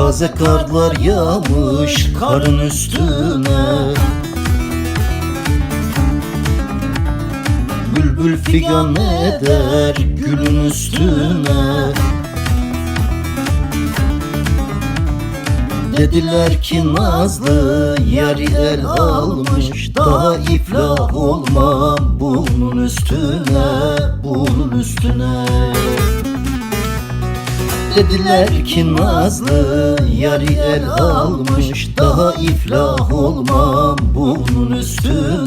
Taze karlar yağmış karın üstüne. Bülbül figan eder gülün üstüne. Dediler ki Nazlı yari el almış Daha iflah olmam bunun üstüne Bunun üstüne Dediler ki Nazlı yari el almış Daha iflah olmam bunun üstüne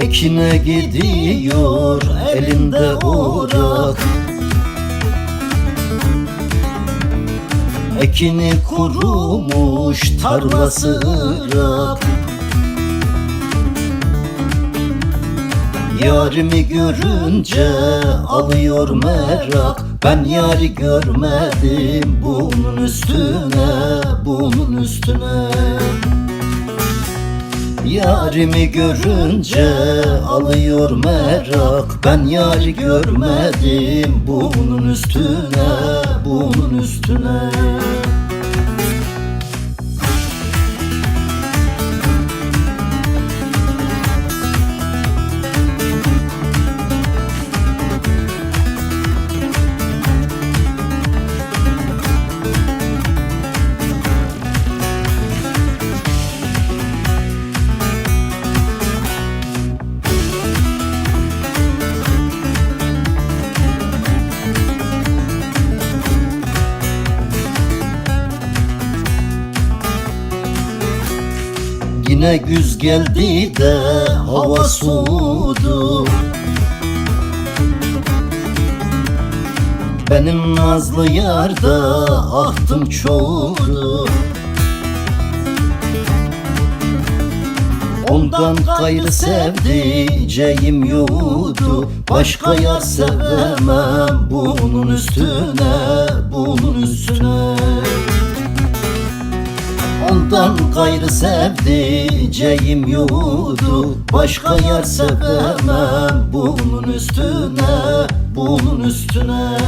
Ekine gidiyor elinde orak Ekini kurumuş tarlası ırak. Yarimi görünce alıyor merak. Ben yari görmedim bunun üstüne Bunun üstüne Yarimi görünce alıyor merak. Ben yari görmedim bunun üstüne Bunun üstüne Yine güz geldi de hava soğudu. Benim nazlı yarda ahtım çoğudu Ondan gayrı sevdiceğim yoktu. Başka yar sevemem bunun üstüne Bunun üstüne Ondan gayrı sevdiceğim yoktu Başka yer sevemem bunun üstüne Bunun üstüne